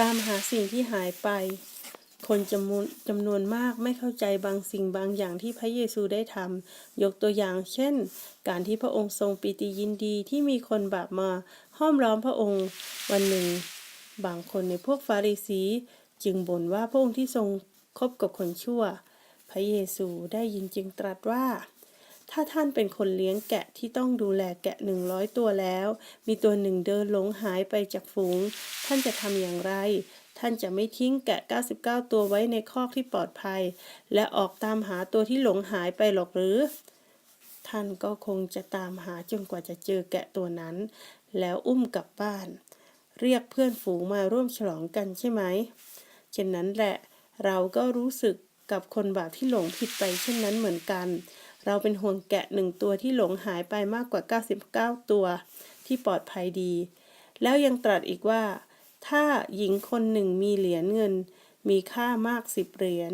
ตามหาสิ่งที่หายไป คนจำนวนจำนวนมากไม่เข้าใจบางสิ่งบางอย่างที่พระเยซูได้ทำยกตัวอย่างเช่น การที่พระองค์ทรงปีติยินดีที่มีคนบาปมาห้อมล้อมพระองค์วันหนึ่ง บางคนในพวกฟาริสี จึงบ่นว่าพระองค์ที่ทรงคบกับคนชั่ว พระเยซูได้ยินจึงตรัสว่า ถ้าท่านเป็นคนเลี้ยงแกะที่ต้องดูแลแกะหนึ่งร้อยตัวแล้ว มีตัวหนึ่งเดินหลงหายไปจากฝูง ท่านจะทำอย่างไร ท่านจะไม่ทิ้งแกะ 99 ตัวไว้ในคอกที่ปลอดภัย และออกตามหาตัวที่หลงหายไปหรอกหรือ ท่านก็คงจะตามหาจนกว่าจะเจอแกะตัวนั้น แล้วอุ้มกลับบ้าน เรียกเพื่อนฝูงมาร่วมฉลองกันใช่ไหมเช่นนั้นแหละเราก็รู้สึกกับคนบาปที่หลงผิดไปเช่นนั้นเหมือนกัน เราเป็นห่วงแกะหนึ่งตัวที่หลงหายไปมากกว่า 99 ตัว ที่ปลอดภัยดี แล้วยังตรัสอีกว่า ถ้าหญิงคนหนึ่งมีเหรียญเงิน มีค่ามากสิบเหรียญ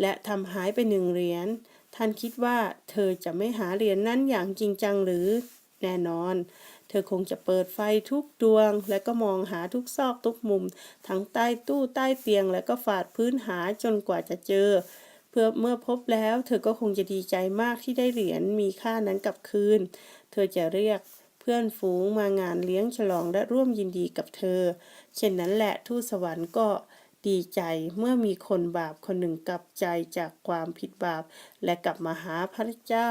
และทำหายไปหนึ่งเหรียญท่านคิดว่าเธอจะไม่หาเหรียญนนั้นอย่างจริงจังหรือแน่นอน เธอคงจะเปิดไฟทุกดวง และก็มองหาทุกซอกทุกมุม ทั้งใต้ตู้ใต้เตียง และก็ฝาดพื้นหาจนกว่าจะเจอ เพื่อเมื่อพบแล้วเธอก็คงจะดีใจมากที่ได้เหรียญมีค่านั้นกลับคืน เธอจะเรียกเพื่อนฝูงมางานเลี้ยงฉลองและร่วมยินดีกับเธอ เช่นนั้นแหละทูตสวรรค์ก็ดีใจเมื่อมีคนบาปคนหนึ่งกลับใจจากความผิดบาป และกลับมาหาพระเจ้า